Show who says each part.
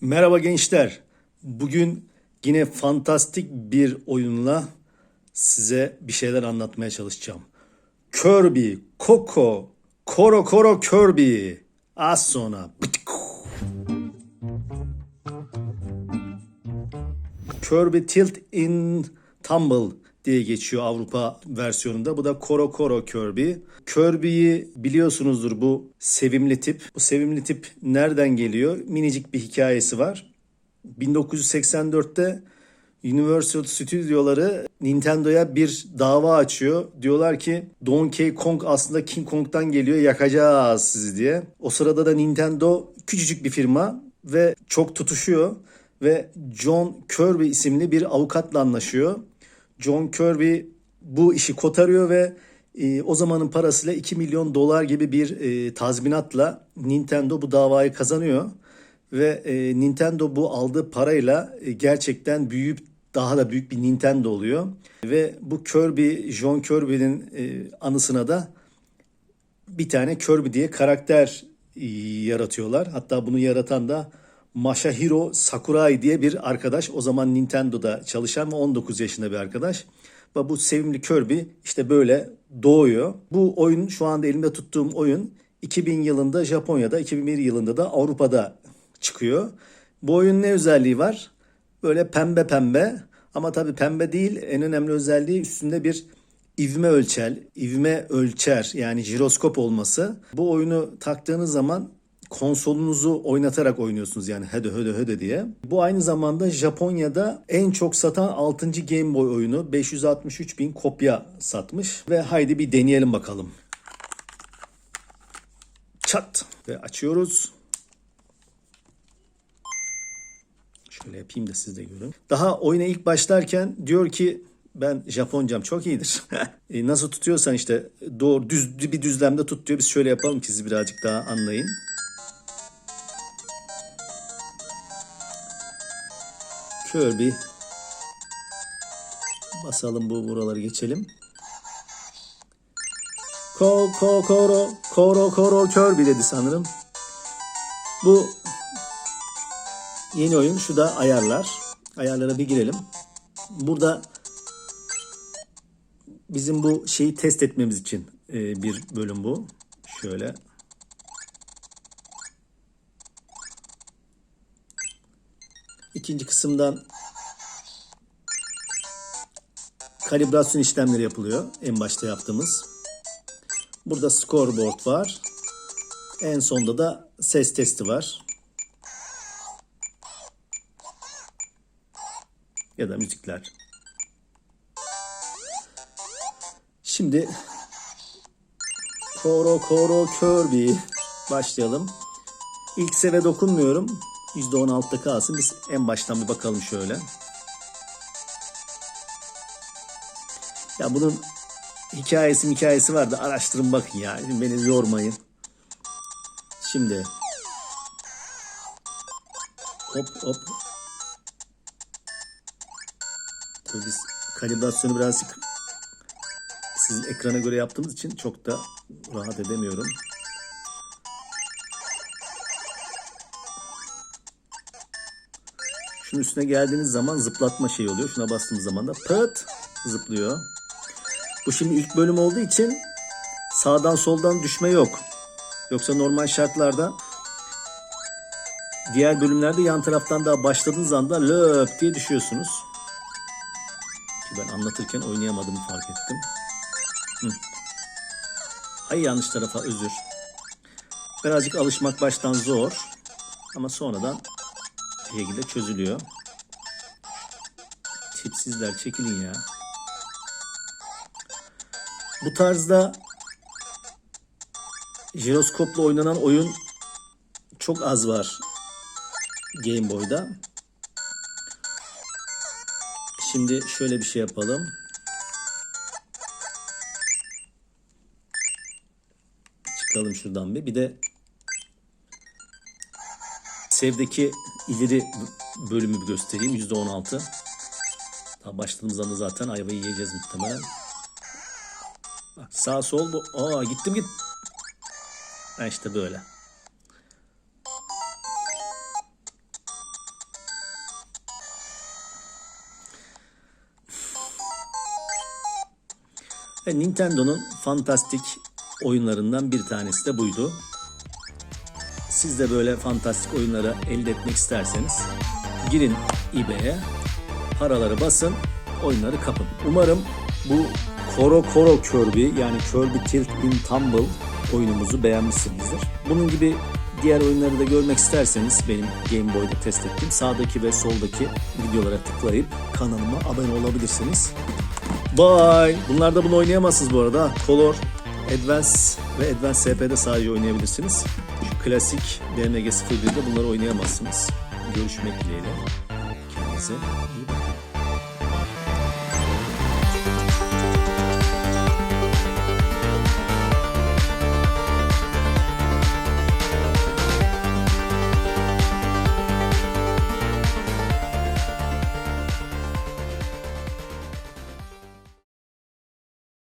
Speaker 1: Merhaba gençler. Bugün yine fantastik bir oyunla size bir şeyler anlatmaya çalışacağım. Kirby, Coco, Koro Koro Kirby. Az sonra. Kirby Tilt in Tumble diye geçiyor Avrupa versiyonunda. Bu da Koro Koro Kirby. Kirby'yi biliyorsunuzdur bu sevimli tip. Bu sevimli tip nereden geliyor? Minicik bir hikayesi var. 1984'te Universal Stüdyoları Nintendo'ya bir dava açıyor. Diyorlar ki Donkey Kong aslında King Kong'dan geliyor yakacağız sizi diye. O sırada da Nintendo küçücük bir firma ve çok tutuşuyor ve John Kirby isimli bir avukatla anlaşıyor. John Kirby bu işi kotarıyor ve e, o zamanın parasıyla 2 milyon dolar gibi bir e, tazminatla Nintendo bu davayı kazanıyor. Ve e, Nintendo bu aldığı parayla e, gerçekten büyüyüp daha da büyük bir Nintendo oluyor. Ve bu Kirby, John Kirby'nin e, anısına da bir tane Kirby diye karakter e, yaratıyorlar. Hatta bunu yaratan da Masahiro Sakurai diye bir arkadaş. O zaman Nintendo'da çalışan ve 19 yaşında bir arkadaş. Ve bu sevimli Kirby işte böyle doğuyor. Bu oyun şu anda elimde tuttuğum oyun 2000 yılında Japonya'da, 2001 yılında da Avrupa'da çıkıyor. Bu oyunun ne özelliği var? Böyle pembe pembe ama tabii pembe değil en önemli özelliği üstünde bir ivme ölçer, ivme ölçer yani jiroskop olması. Bu oyunu taktığınız zaman konsolunuzu oynatarak oynuyorsunuz yani hede hede hede diye. Bu aynı zamanda Japonya'da en çok satan 6. Game Boy oyunu 563 bin kopya satmış ve haydi bir deneyelim bakalım. Çat ve açıyoruz. Şöyle yapayım da siz de görün. Daha oyuna ilk başlarken diyor ki ben Japoncam çok iyidir. E, Nasıl tutuyorsan işte doğru düz bir düzlemde tut diyor. Biz şöyle yapalım ki siz birazcık daha anlayın. Kirby. Basalım bu buraları geçelim. Ko ko koro koro koro Kirby dedi sanırım. Bu yeni oyun. Şu da ayarlar. Ayarlara bir girelim. Burada bizim bu şeyi test etmemiz için e, bir bölüm bu. Şöyle. İkinci kısımdan kalibrasyon işlemleri yapılıyor. En başta yaptığımız. Burada scoreboard var. En sonda da ses testi var. Ya da müzikler. Şimdi Koro Koro Kirby başlayalım. İlk seve dokunmuyorum. %16'da kalsın. Biz en baştan bir bakalım şöyle. Ya bunun hikayesi hikayesi vardı. Araştırın bakın ya. Beni yormayın. Şimdi hop hop. Tabii biz kalibrasyonu birazcık sizin ekrana göre yaptığımız için çok da rahat edemiyorum. Şunun üstüne geldiğiniz zaman zıplatma şey oluyor. Şuna bastığınız zaman da pıt zıplıyor. Bu şimdi ilk bölüm olduğu için sağdan soldan düşme yok. Yoksa normal şartlarda diğer bölümlerde yan taraftan daha başladığınız anda löp diye düşüyorsunuz. Ki ben anlatırken oynayamadığımı fark ettim. Hı. Ay yanlış tarafa özür. Birazcık alışmak baştan zor. Ama sonradan şekilde çözülüyor. Tipsizler çekilin ya. Bu tarzda jiroskopla oynanan oyun çok az var Game Boy'da. Şimdi şöyle bir şey yapalım. Çıkalım şuradan bir. Bir de Sev'deki ileri bölümü göstereyim. %16. Daha başladığımız anda zaten ayvayı yiyeceğiz muhtemelen. Bak sağ sol bu. Aa gittim git. Ha işte böyle. Nintendo'nun fantastik oyunlarından bir tanesi de buydu. Siz de böyle fantastik oyunları elde etmek isterseniz girin eBay'e, paraları basın, oyunları kapın. Umarım bu Koro Koro Kirby yani Kirby Tilt in Tumble oyunumuzu beğenmişsinizdir. Bunun gibi diğer oyunları da görmek isterseniz benim Game Boy'da test ettiğim sağdaki ve soldaki videolara tıklayıp kanalıma abone olabilirsiniz. Bye. Bunlarda bunu oynayamazsınız bu arada. Color, Advance ve Advance SP'de sadece oynayabilirsiniz. Klasik DMG 01'de bunları oynayamazsınız. Görüşmek dileğiyle. Kendinize iyi bakın.